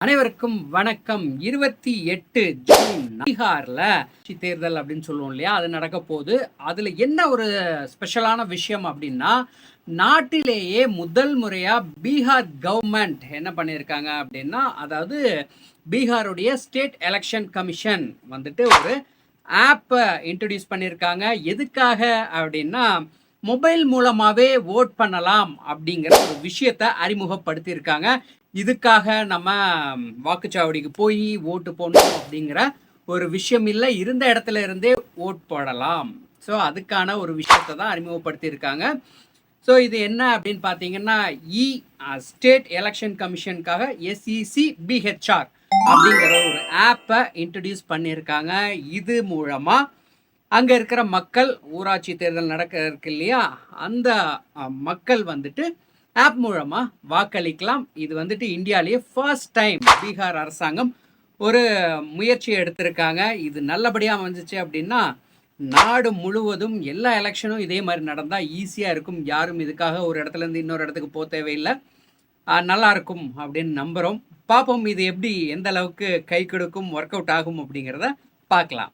அனைவருக்கும் வணக்கம். இருபத்தி எட்டு ஜூன் பீகார்ல தேர்தல் அப்படின்னு சொல்லுவோம் இல்லையா? அது நடக்க போகுது. அதுல என்ன ஒரு ஸ்பெஷலான விஷயம் அப்படின்னா நாட்டிலேயே முதல் முறையா பீகார் கவர்மெண்ட் என்ன பண்ணியிருக்காங்க அப்படின்னா அதாவது பீகாருடைய ஸ்டேட் எலெக்ஷன் கமிஷன் வந்துட்டு ஒரு ஆப்பை இன்ட்ரடியூஸ் பண்ணியிருக்காங்க. எதுக்காக அப்படின்னா மொபைல் மூலமாகவே ஓட் பண்ணலாம் அப்படிங்கிற ஒரு விஷயத்தை அறிமுகப்படுத்தியிருக்காங்க. இதுக்காக நம்ம வாக்குச்சாவடிக்கு போய் ஓட்டு போடணும் அப்படிங்கிற ஒரு விஷயம் இல்லை. இருந்த இடத்துல இருந்தே ஓட் போடலாம். ஸோ அதுக்கான ஒரு விஷயத்தை தான் அறிமுகப்படுத்தியிருக்காங்க. ஸோ இது என்ன அப்படின்னு பார்த்தீங்கன்னா இ ஸ்டேட் எலெக்ஷன் கமிஷனுக்காக எஸ்இசி பிஹெச்ஆர் அப்படிங்கிற ஒரு ஆப்பை இன்ட்ரடியூஸ் பண்ணியிருக்காங்க. இது மூலமாக அங்கே இருக்கிற மக்கள் ஊராட்சி தேர்தல் நடக்க இருக்கு இல்லையா? அந்த மக்கள் வந்துட்டு ஆப் மூலமாக வாக்களிக்கலாம். இது வந்துட்டு இந்தியாவிலேயே ஃபர்ஸ்ட் டைம் பீகார் அரசாங்கம் ஒரு முயற்சி எடுத்திருக்காங்க. இது நல்லபடியாக வந்துச்சு அப்படின்னா நாடு முழுவதும் எல்லா எலெக்ஷனும் இதே மாதிரி நடந்தால் ஈஸியாக இருக்கும். யாரும் இதுக்காக ஒரு இடத்துல இருந்து இன்னொரு இடத்துக்கு போக தேவையில்லை. நல்லாயிருக்கும் நல்லா இருக்கும் அப்படின்னு நம்புகிறோம் பார்ப்போம் இது எப்படி எந்த அளவுக்கு கை கொடுக்கும் ஒர்க் அவுட் ஆகும் அப்படிங்கிறத பார்க்கலாம்.